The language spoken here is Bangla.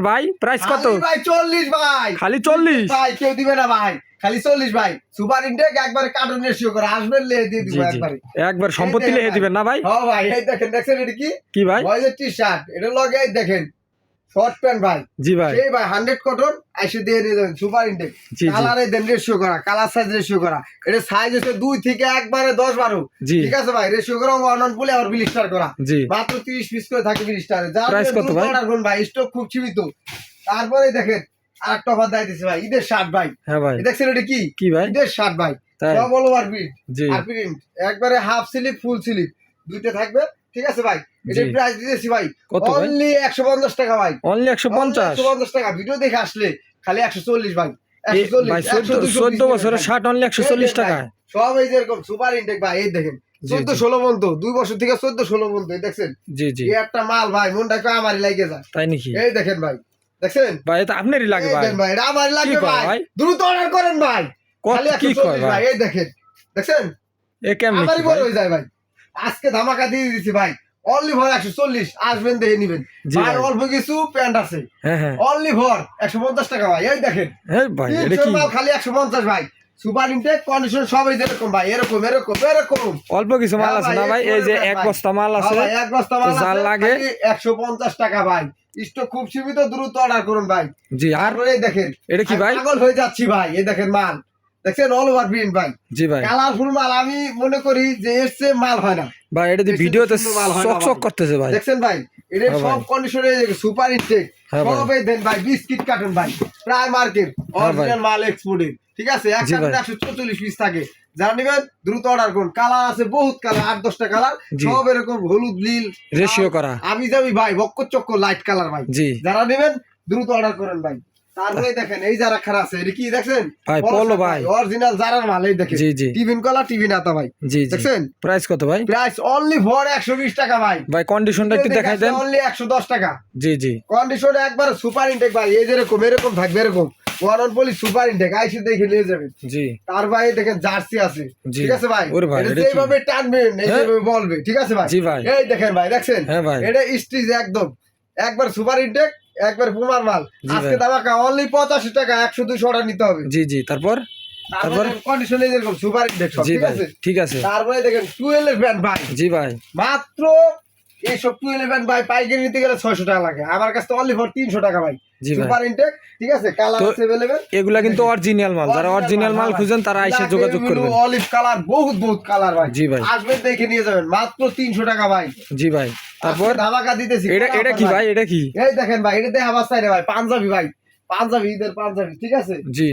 ভাই প্রাইস কত? ভাই চল্লিশ ভাই। খালি চল্লিশ? ভাই কেউ দিবে না ভাই খালি চল্লিশ ভাই। সুপার ইন্টেক একবার কার্টুন রেশিও করে আসবেন লেহে দিয়ে দিব জি। একবার। সম্পত্তি লেহে দিবেন না ভাই? হ্যাঁ ভাই এই দেখেন দেখছেন এটা কি? কি ভাই? বয়েজের টি শার্ট এটা লগে দেখেন। শর্ট প্যান্ট ভাই। জি ভাই। সেই ভাই হান্ড্রেড কটন আইসে দিয়ে নিয়ে যাবেন সুপার ইনটেক কালারে দেন রেশিও করা কালার সাইজ রেশিও করা। এটা সাইজ হচ্ছে দুই থেকে একবারে দশ বারো। ঠিক আছে ভাই রেশিও করা ওয়ান অন বলে আবার বিলিস্টার করা। মাত্র তিরিশ পিস করে থাকে বিলিস্টারে যা Price কত ভাই? স্টক খুব সীমিত। তারপরে দেখেন আরেকটা অফার ভাই ঈদের শার্ট ভাই। হ্যাঁ ভাই। দেখছেন এটা কি? কি ভাই? ঈদের শার্ট ভাই। তাই। সব অল ওভার প্রিন্ট আর প্রিন্ট একবারে হাফ স্লিপ ফুল স্লিপ দুইটা থাকবে ঠিক আছে ভাই? এটার প্রাইস দিতেছি ভাই। অনলি একশো পঞ্চাশ টাকা ভাই। অনলি একশো পঞ্চাশ? একশো পঞ্চাশ টাকা। ভিডিও দেখে আসলে খালি একশো চল্লিশ ভাই। এ, 140, ভাই 100, চোদ্দ 200 চোদ্দ piece বছরের। শার্ট অনলি একশো চল্লিশ টাকা। সব এই যেরকম সুপার ইনটেক ভাই এই দেখেন। চোদ্দ ষোলো পর্যন্ত দুই বছর থেকে চোদ্দ ষোলো এই দেখছেন? জি জি। একটা মাল ভাই মনটা আমারই লাগে যায়। তাই নাকি? এই দেখেন ভাই দেখছেন? ভাই এটা আপনারই লাগে ভাই। ভাই এটা আমারই লাগবে কয় ভাই? দ্রুত অর্ডার করেন ভাই। খালি কি একশো চল্লিশ ভাই? ভাই এই দেখেন। দেখছেন? এ কেমনি আমারই বড় হয়ে যায় ভাই। আজকে ধামাকা দিয়ে দিচ্ছি ভাই। অনলি ভর একশো চল্লিশ আসবেন দেখে নিবেন। ভাই। অল্প কিছু প্যান্ট আছে। হ্যাঁ হ্যাঁ। অনলি ভর একশো পঞ্চাশ টাকা ভাই এই দেখেন। খালি একশো পঞ্চাশ ভাই। সুপার ইনটেক কন্ডিশন সবাই যেরকম ভাই এরকম এরকম এরকম। অল্প কিছু মাল হ্যাঁ আছে না ভাই? এই যে এক বস্তা মাল আছে হ্যাঁ এক বস্তা মাল আছে, লাগে? খালি একশো পঞ্চাশ টাকা ভাই। স্টক খুব সীমিত দ্রুত অর্ডার করুন ভাই। জি আর এই দেখেন এটা কি ভাই? পাগল হয়ে যাচ্ছি ভাই এই দেখেন মাল। দেখছেন অল ওভার প্রিন্ট ভাই। জি ভাই। কালারফুল মাল আমি মনে করি যে চেয়ে মাল হয় না। ভাই এটা ভিডিওতে চক চক। করতেছে ভাই। দেখছেন ভাই এটা হ্যাঁ সব। কন্ডিশনে সুপার ইনটেক। সবই দেন ভাই বিস্কিট কার্টন ভাই প্রায় মার্কেট হ্যাঁ অরিজিনাল মাল এক্সপোর্টেড ঠিক আছে? এক কার্টনে একশো চৌচল্লিশ পিস থাকে। যারা নেবেন দ্রুত অর্ডার করুন। কালার আছে বহুত কালার আট দশটা কালার সব এরকম হলুদ নীল রেশিও করা। আমি যাবি ভাই বক্ক চক্ক লাইট কালার ভাই। যারা নেবেন দ্রুত অর্ডার করেন ভাই। তারপরে দেখেন এই যারা খারাপ আছে এটা কি দেখছেন? ভাই, পলো ভাই। অরিজিনাল যারার মাল দেখেন। জি জি। টিফিন কলা টিফিন আতা ভাই। জি জি। দেখছেন? প্রাইস কত ভাই? প্রাইস অনলি ফর একশো বিশ টাকা ভাই। ভাই কন্ডিশনটা একটু দেখাই দেন। অনলি একশো দশ টাকা। জি জি। কন্ডিশন একবার সুপার ইনটেক ভাই। এই যেরকম এরকম থাকবে এরকম। ওয়ান পলি সুপার ইনটেক আইসি দেখে নিয়ে যাবেন। জি। তার ভাই দেখেন জার্সি আছে। ঠিক আছে ভাই? ওরে ভাই, এটা এটা টানবেন এই হ্যাঁ? বলবে। ঠিক আছে ভাই? জি ভাই। এই দেখেন ভাই দেখছেন? হ্যাঁ ভাই। এটা স্টিজ একদম। একবার সুপার ইনটেক একবার পুমার মাল। আজকে। দামাকা অনলি পঁচাশি টাকা একশো দুশো অর্ডার নিতে হবে। জি জি তারপর? তারপর? কন্ডিশন যেরকম সুপার ইনটেক জি ঠিক ভাই আছে? ঠিক আছে। তারপরে দেখেন টুয়েলভ ব্যান্ড ভাই জি ভাই। মাত্র এইসব টু ইলেভেন ভাই পাইকারি নিতে গেলে ছয়শো টাকা লাগে। আমার কাছে অনলি ফর তিনশো টাকা ভাই। সুপার ইনটেক ঠিক আছে? কালার তো আছে অ্যাভেলেবেল এগুলা কিন্তু অরিজিনাল মাল। যারা অরিজিনাল মাল খুঁজেন তারা এসে যোগাযোগ করবেন। অলিভ কালার বহুত বহুত কালার ভাই। জি ভাই। আসবেন দেখে নিয়ে যাবেন। মাত্র তিনশো টাকা ভাই। জি ভাই। তারপর ধামাকা দিতেছি এটা এটা কি ভাই? এটা কি? এই দেখেন ভাই এটাতে দেখ চাই ভাই পাঞ্জাবি ভাই পাঞ্জাবি ঈদের পাঞ্জাবি ঠিক আছে? জি।